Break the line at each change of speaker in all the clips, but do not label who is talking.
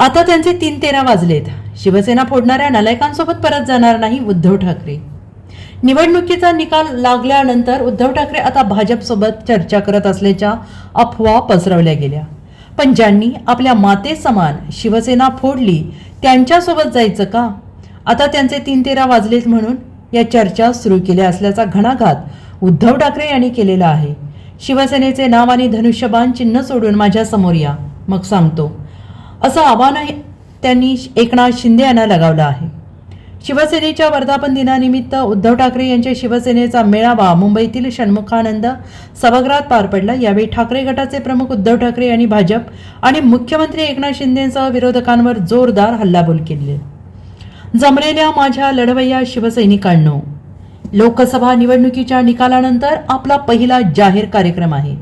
आता त्यांचे तीन तेरा वाजलेत. शिवसेना फोडणाऱ्या नालायकांसोबत परत जाणार नाही उद्धव ठाकरे. निवडणुकीचा निकाल लागल्यानंतर उद्धव ठाकरे आता भाजपसोबत चर्चा करत असल्याच्या अफवा पसरवल्या गेल्या. पण ज्यांनी आपल्या मातेसमान शिवसेना फोडली त्यांच्यासोबत जायचं का? आता त्यांचे तीन तेरा वाजलेत म्हणून या चर्चा सुरू केल्या असल्याचा घणाघात उद्धव ठाकरे यांनी केलेला आहे. शिवसेनेचे नाव आणि धनुष्यबाण चिन्ह सोडून माझ्यासमोर या. मग सांगतो. असं आव्हानही त्यांनी एकनाथ शिंदे यांना लगावलं आहे. शिवसेनेच्या वर्धापन दिनानिमित्त उद्धव ठाकरे यांच्या शिवसेनेचा मेळावा मुंबईतील षण्मुखानंद सभागृहात पार पडला. यावेळी ठाकरे गटाचे प्रमुख उद्धव ठाकरे यांनी भाजप आणि मुख्यमंत्री एकनाथ शिंदेसह विरोधकांवर जोरदार हल्लाबोल केले. जमलेल्या माझ्या लढवय्या शिवसैनिकांनो लोकसभा निवडणुकीच्या निकालानंतर आपला पहिला जाहीर कार्यक्रम आहे.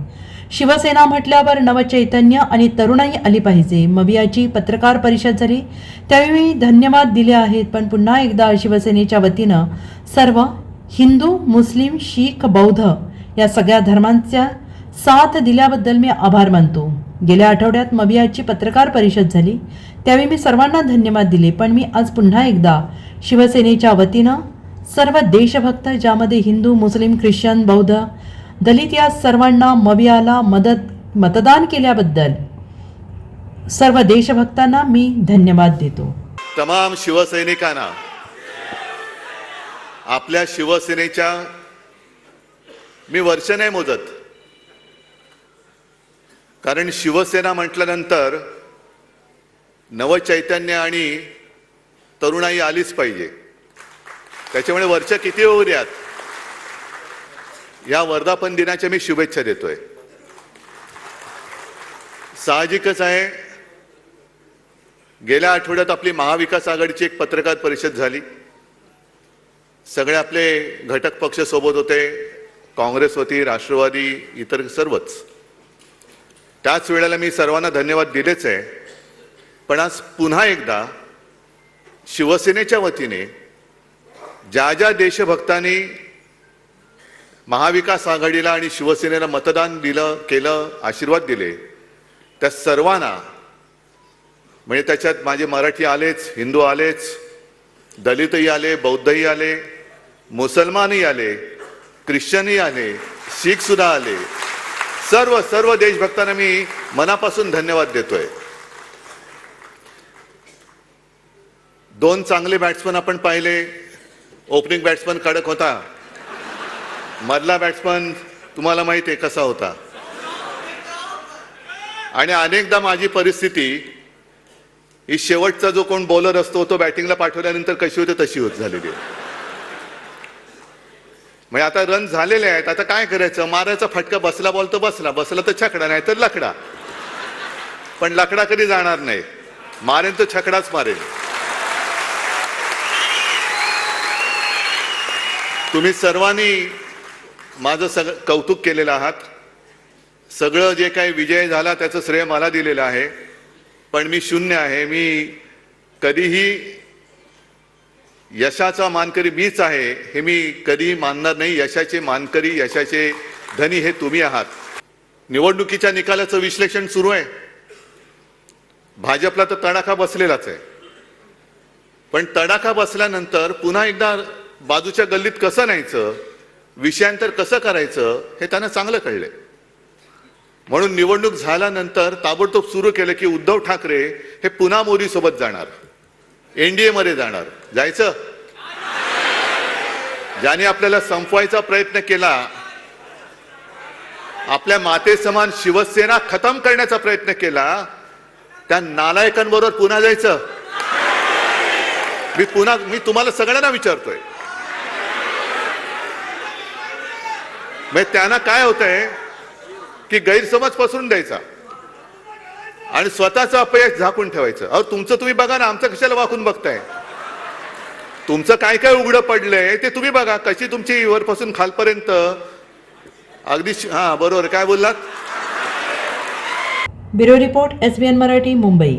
शिवसेना म्हटल्यावर नवचैतन्य आणि तरुणाई आली पाहिजे. मवियाची पत्रकार परिषद झाली. त्यावेळी धन्यवाद दिले आहेत पण पुन्हा एकदा शिवसेनेच्या वतीनं सर्व हिंदू मुस्लिम शीख बौद्ध या सगळ्या धर्मांच्या साथ दिल्याबद्दल मी आभार मानतो. गेल्या आठवड्यात मवियाची पत्रकार परिषद झाली. त्यावेळी मी सर्वांना धन्यवाद दिले पण मी आज पुन्हा एकदा शिवसेनेच्या वतीनं सर्व देशभक्त ज्यामध्ये हिंदू मुस्लिम ख्रिश्चन बौद्ध दलित या सर्वांना मवियाला मदत मतदान केल्याबद्दल सर्व देशभक्तांना मी धन्यवाद देतो.
तमाम शिवसैनिकांना आपल्या शिवसेनेच्या मी वर्ष नाही मोजत कारण शिवसेना म्हटल्यानंतर नवचैतन्य आणि तरुणाई आलीच पाहिजे. त्याच्यामुळे वर्ष किती होऊ द्यात? या वर्धापन दिनाच्या मी शुभेच्छा देतोय. साहजिकच आहे. गेल्या आठवड्यात आपली महाविकास आघाडीची एक पत्रकार परिषद झाली. सगळे आपले घटक पक्ष सोबत होते. काँग्रेस होती राष्ट्रवादी इतर सर्वच. त्याच वेळेला मी सर्वांना धन्यवाद दिलेच आहे. पण आज पुन्हा एकदा शिवसेनेच्या वतीने ज्या ज्या देशभक्तांनी महाविकास आघाडीला आणि शिवसेनेला मतदान दिलं केलं आशीर्वाद दिले. त्या सर्वांना म्हणजे त्याच्यात माझे मराठी आलेच हिंदू आलेच दलितही आले बौद्धही आले मुसलमानही आले ख्रिश्चनही आले शीख सुद्धा आले. सर्व सर्व देशभक्तांना मी मनापासून धन्यवाद देतोय. दोन चांगले बॅट्समन आपण पाहिले. ओपनिंग बॅट्समन कडक होता. मधला बॅट्समन तुम्हाला माहिती आहे कसा होता? आणि अनेकदा माझी परिस्थिती ही शेवटचा जो कोण बॉलर असतो तो बॅटिंगला पाठवल्यानंतर कशी होते तशी होत झालेली आहे. म्हणजे आता रन झालेले आहेत आता काय करायचं? मारायचा फटका बसला बॉल तर बसला बसला तर छकडा नाही तर लकडा. पण लकडा कधी जाणार नाही. मारेन तर छकडाच मारेल तुम्ही सर्वांनी माझं सगळं कौतुक केलेलं आहात. सगळं जे काही विजय झाला त्याचं श्रेय मला दिलेलं आहे. पण मी शून्य आहे. मी कधीही यशाचा मानकरी मीच आहे हे मी कधीही मानणार नाही. यशाचे मानकरी यशाचे धनी हे तुम्ही आहात. निवडणुकीच्या निकालाचं विश्लेषण सुरू आहे. भाजपला तर तडाखा बसलेलाच आहे. पण तडाखा बसल्यानंतर पुन्हा एकदा बाजूच्या गल्लीत कसं न्यायचं? विषयांतर कसं करायचं हे त्यांना चांगलं कळलंय म्हणून निवडणूक झाल्यानंतर ताबडतोब सुरू केलं की उद्धव ठाकरे हे पुन्हा मोदी सोबत जाणार. एनडीए मध्ये जाणार. जायचं? ज्याने आपल्याला संपवायचा प्रयत्न केला आपल्या मातेसमान शिवसेना खतम करण्याचा प्रयत्न केला त्या नालायकांबरोबर पुन्हा जायचं? मी पुन्हा मी तुम्हाला सगळ्यांना विचारतोय. म्हणजे त्यांना काय होतंय की गैरसमज पसरून द्यायचा. आणि स्वतःचं अपयश झाकून ठेवायचं. अहो तुमचं तुम्ही बघा ना आमचं कशाला वाकून बघताय? तुमचं काय काय उघडं पडलंय ते तुम्ही बघा कशी तुमची वरपासून खालपर्यंत? अगदी श- हा बरोबर काय बोललात?
Bureau report S B N Marathi Mumbai.